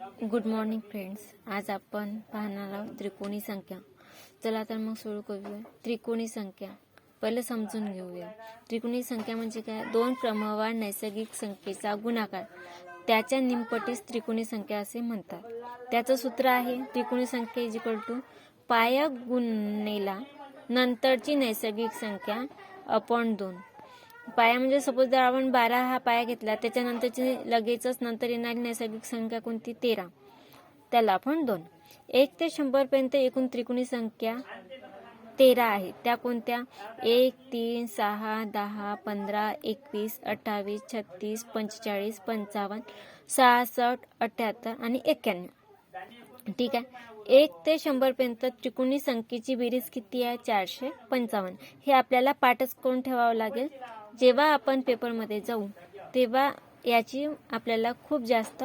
Good morning friends आज आपण पाहणार आहोत त्रिकोणी संख्या. चला तर मग सुरू करूया. त्रिकोणी संख्या. पहिले समजून घेऊया. त्रिकोणी संख्या म्हणजे काय? दोन क्रमवार नैसर्गिक संख्येचा गुणाकार. त्याच्या निमपटीस त्रिकोणी संख्या असे म्हणतात. त्याचं सूत्र आहे त्रिकोणी संख्या इज इक्वल टू पाय गुणेला नंतरची नैसर्गिक संख्या अपॉन दोन. पाया म्हणजे सपोज जर आपण बारा हा पाया घेतला त्याच्यानंतरची लगेचच नंतर येणारी नैसर्गिक संख्या कोणती? तेरा. त्याला आपण दोन. एक ते शंभर पर्यंत एकूण त्रिकोणी संख्या तेरा आहे. त्या कोणत्या? एक तीन सहा दहा पंधरा एकवीस अठ्ठावीस छत्तीस पंचेचाळीस पंचावन्न सहासष्ट अठ्याहत्तर आणि एक्क्याण्णव ठीक आहे? एक ते शंभर पर्यंत त्रिकोणी संख्येची बेरीज किती आहे? चारशे पंचावन्न. हे आपल्याला पाठच करून ठेवावं लागेल. जेव्हा आपण पेपरमध्ये जाऊ तेव्हा याची आपल्याला खूप जास्त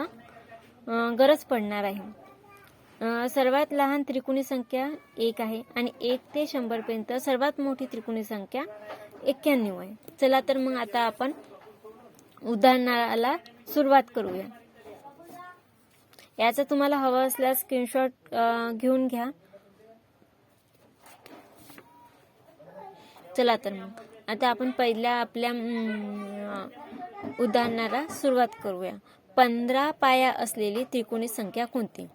गरज पडणार आहे. सर्वात लहान त्रिकोणी संख्या एक आहे आणि एक ते शंभरपर्यंत सर्वात मोठी त्रिकोणी संख्या एक्क्याण्णव आहे. चला तर मग आता आपण उदाहरणाला सुरुवात करूया. याचा तुम्हाला हवं असल्यास स्क्रीनशॉट घेऊन घ्या. चला तर मग. आता आपण पहिल्या आपल्या उदाहरणाला सुरुवात करूया. पंधरा पाया असलेली त्रिकोणी संख्या कोणती?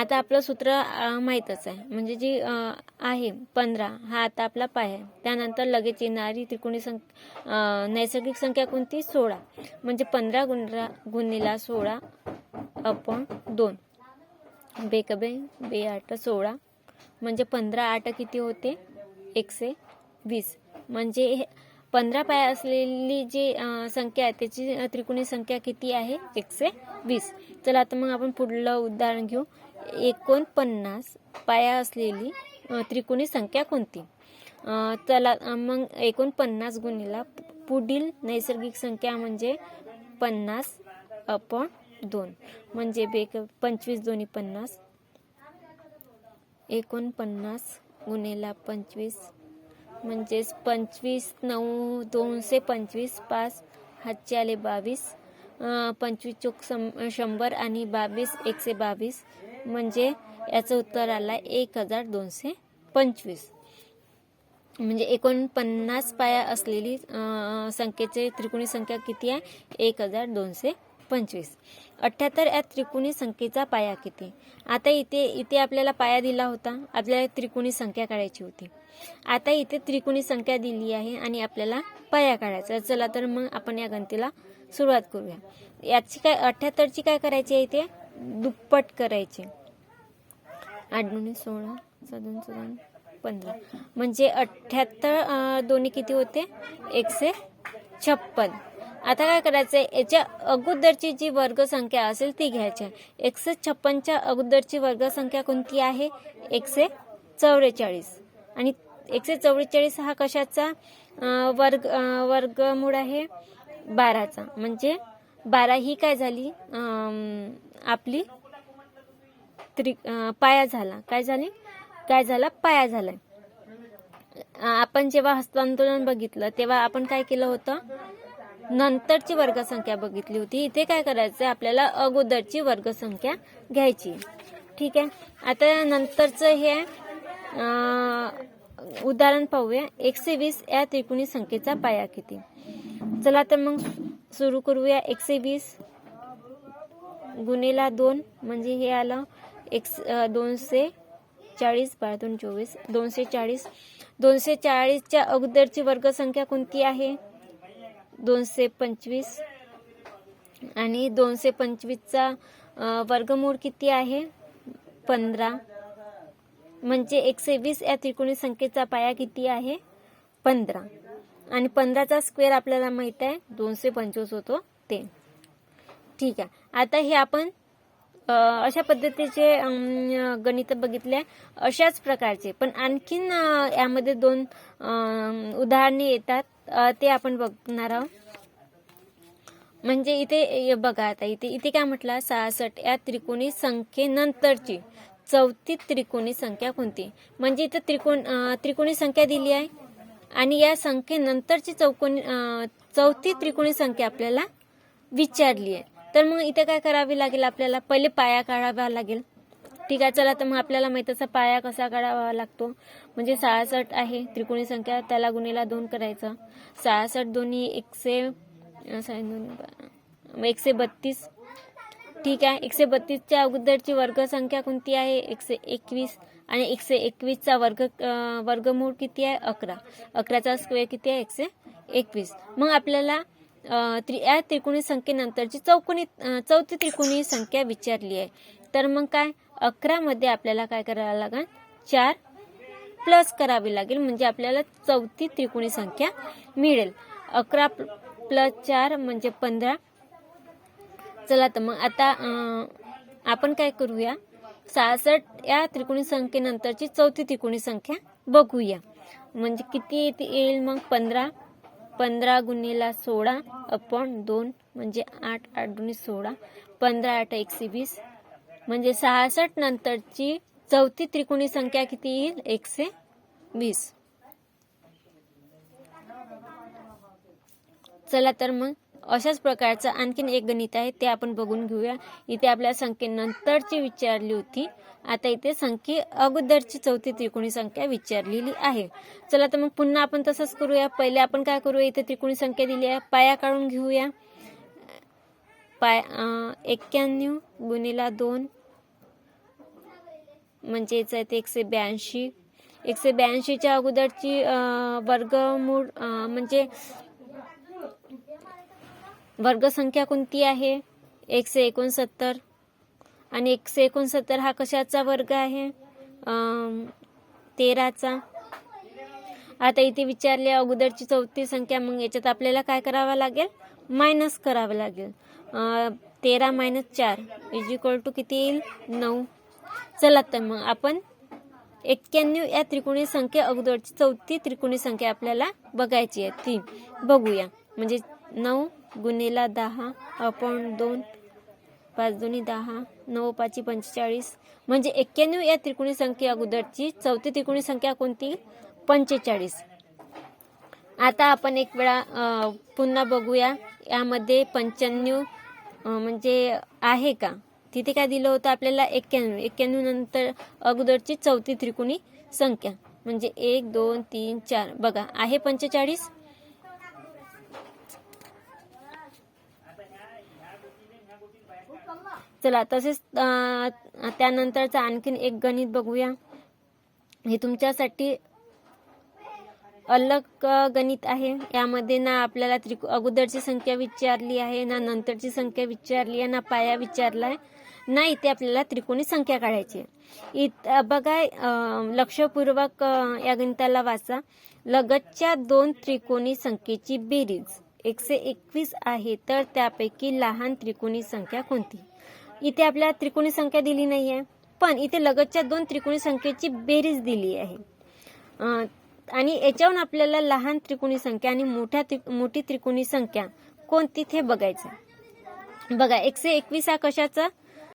आता आपलं सूत्र माहीतच आहे. म्हणजे जी आहे पंधरा हा आता आपला पाय आहे. त्यानंतर लगेच येणारी त्रिकोणी संख्या नैसर्गिक संख्या कोणती? सोळा. म्हणजे पंधरा गुणरा गुणिला सोळा अपॉन दोन. बेकबे बे आठ सोळा. म्हणजे पंधरा आठ किती होते? एकशे वीस. म्हणजे हे पंधरा पाय असलेली जी संख्या आहे त्याची त्रिकोणी संख्या किती आहे? एकशे वीस. चला आता मग आपण पुढलं उदाहरण घेऊ. एकोणपन्नास पाया असलेली त्रिकोणी संख्या कोणती? चला मग एकोणपन्नास गुणीला पुढील नैसर्गिक संख्या म्हणजे पन्नास अपॉन दोन. म्हणजे बेक पंचवीस दोन्ही पन्नास. एकोणपन्नास गुणेला पंचवीस म्हणजेच पंचवीस नऊ दोनशे पंचवीस पाच हातचे आले बावीस पंचवीस चोक सं शंभर आणि बावीस एकशे बावीस. म्हणजे याचं उत्तर आलं एक हजार दोनशे पंचवीस. म्हणजे एकोणपन्नास पाया असलेली संख्येचे त्रिकोणी संख्या किती आहे? एक हजार दोनशे पंचवीस. अठ्ठ्याहत्तर या त्रिकोणी संख्येचा पाया किती? आता इथे इथे आपल्याला पाया दिला होता. आपल्याला त्रिकोणी संख्या काढायची होती. आता इथे त्रिकोणी संख्या दिली आहे आणि आपल्याला पाया काढायचा चला तर मग आपण या गणतीला सुरुवात करूया. याची काय अठ्ठ्याहत्तरची काय करायची आहे इथे? दुप्पट करायची. आठ दोन्ही सोळा साधून साधून पंधरा. म्हणजे अठ्ठ्याहत्तर दोन्ही किती होते? एकशे छप्पन. आता काय करायचंय याच्या अगोदरची जी वर्गसंख्या असेल ती घ्यायची आहे. एकशे छप्पनच्या अगोदरची वर्गसंख्या कोणती आहे? एकशे चौवेचाळीस. आणि एकशे चौवेचाळीस हा कशाचा? वर्ग वर्गमूळ आहे बाराचा. म्हणजे बारा ही काय झाली? आपली त्रि पाया झाला. काय झाली? काय झाला? पाया झाला आपण जेव्हा हस्तांतरण बघितलं तेव्हा आपण काय केलं होतं? नंतरची वर्गसंख्या बघितली होती. इथे काय करायचं आपल्याला अगोदरची वर्गसंख्या घ्यायची ठीक आहे? आता नंतरचं हे उदाहरण पाहूया. एकशे वीस या त्रिकोणी संख्येचा पाया किती? चला तर मग सुरू करूया. एकशे वीस गुन्हेला दोन म्हणजे हे आलं एक दोनशे चाळीस बारा दोन चोवीस. दोनशे चाळीस. दोनशे चाळीसच्या अगोदरची वर्गसंख्या कोणती आहे? दोनशे पंचवीस आणि दोनशे पंचवीसचा वर्गमूळ किती आहे? पंधरा. म्हणजे एकशे वीस या त्रिकोणी संख्येचा पाया किती आहे? पंधरा. आणि पंधराचा स्क्वेअर आपल्याला माहीत आहे दोनशे पंचवीस होतो ते. ठीक आहे. आता हे आपण अशा पद्धतीचे गणित बघितले अशाच प्रकारचे. पण आणखीन यामध्ये दोन उदाहरणे येतात. ते आपण बघणार आहोत. म्हणजे इथे बघा आता इथे इथे काय म्हटलं? सहासष्ट. या त्रिकोणी संख्येनंतरची चौथी त्रिकोणी संख्या कोणती? म्हणजे इथे त्रिकोण त्रिकोणी संख्या दिली आहे. आणि या संख्येनंतरची चौकोनी चौथी त्रिकोणी संख्या आपल्याला विचारली आहे. तर मग इथे काय करावी लागेल आपल्याला? पहिले पाया काढावा लागेल. ठीक आहे चला तर मग आपल्याला माहीत असा पाया कसा काढावा लागतो? म्हणजे सहासष्ट आहे त्रिकोणी संख्या त्याला गुणीला दोन करायचं. सहासष्ट दोन्ही एकशे दोन एकशे बत्तीस. ठीक आहे एकशे बत्तीसच्या अगोदरची वर्गसंख्या कोणती आहे? एकशे एकवीस आणि एकशे एकवीसचा वर्ग वर्गमूळ किती आहे? अकरा. अकराचा स्क्वेअर किती आहे? एकशे एकवीस. मग आपल्याला या त्रिकोणी संख्येनंतरची चौकोनी चौथी त्रिकोणी संख्या विचारली आहे. तर मग काय? अकरामध्ये आपल्याला काय करावं लागेल? चार प्लस करावी लागेल म्हणजे आपल्याला चौथी त्रिकोणी संख्या मिळेल. अकरा प्लस चार म्हणजे पंधरा. चला तर मग आता आपण काय करूया? सहासष्ट या त्रिकोणी संख्येनंतरची चौथी त्रिकोणी संख्या बघूया. म्हणजे किती येते येईल मग? पंधरा. पंधरा गुन्हेला सोळा अपॉन दोन म्हणजे आठ आठ दुनी सोळा. पंधरा आठ एकशे वीस. म्हणजे सहासष्ट नंतरची चौथी त्रिकोणी संख्या किती येईल? एकशे वीस. चला तर मग अशाच प्रकारचं आणखीन एक गणित आहे ते आपण बघून घेऊया. इथे आपल्या संख्येनंतरची विचारली होती. आता इथे संख्ये अगोदरची चौथी त्रिकोणी संख्या विचारलेली आहे. चला तर मग पुन्हा आपण तसंच करूया. पहिले आपण काय करूया? इथे त्रिकोणी संख्या दिली आहे. पाया काढून घेऊया. पाय एक्क्याण्णव गुणिला दोन म्हणजे याचं आहे ते एकशे ब्याऐंशी. एकशे ब्याऐंशीच्या अगोदरची वर्गमूळ म्हणजे वर्गसंख्या कोणती आहे? एकशे एकोणसत्तर. आणि एकशे एकोणसत्तर हा कशाचा वर्ग आहे? तेराचा. आता इथे विचारले अगोदरची चौथी संख्या मग याच्यात आपल्याला काय करावं लागेल? मायनस करावं लागेल. तेरा मायनस चार इज इक्वल टू किती येईल? नऊ. चला तर मग आपण एक्क्याण्णव या त्रिकोणी संख्या अगोदरची चौथी त्रिकोणी संख्या आपल्याला बघायची आहे. ती बघूया. म्हणजे नऊ गुणिला दहा अपॉन दोन पाच दोन्ही दहा नऊ पाची पंचेचाळीस. म्हणजे एक्क्याण्णव या त्रिकोणी संख्या अगोदरची चौथी त्रिकोणी संख्या कोणती? पंचेचाळीस. आता आपण एक वेळा पुन्हा बघूया. यामध्ये पंच्याण्णव म्हणजे आहे का? तिथे काय दिलं होतं आपल्याला? एक्क्याण्णव. एक्क्याण्णव नंतर अगोदरची चौथी त्रिकोणी संख्या. म्हणजे एक दोन तीन चार. बघा आहे पंचेचाळीस? चला तसेच त्यानंतरचा आणखीन एक गणित बघूया. हे तुमच्यासाठी अलग गणित आहे. यामध्ये ना आपल्याला त्रिको अगोदरची संख्या विचारली आहे ना नंतरची संख्या विचारली आहे ना पाया विचारलाय. ना इथे आपल्याला त्रिकोणी संख्या काढायची आहे. इत बघा लक्षपूर्वक या गणिताला वाचा. लगतच्या दोन त्रिकोणी संख्येची बेरीज. एकशे एकवीस आहे तर त्यापैकी लहान त्रिकोणी संख्या कोणती? इथे आपल्याला त्रिकोणी संख्या दिली नाही आहे पण इथे लगतच्या दोन त्रिकोणी संख्येची बेरीज दिली आहे. आणि याच्यावरून आपल्याला लहान त्रिकोणी संख्या आणि मोठ्या त्रि- मोठी त्रिकोणी संख्या कोणती ते बघायचं बघा एकशे एकवीस हा कशाचा?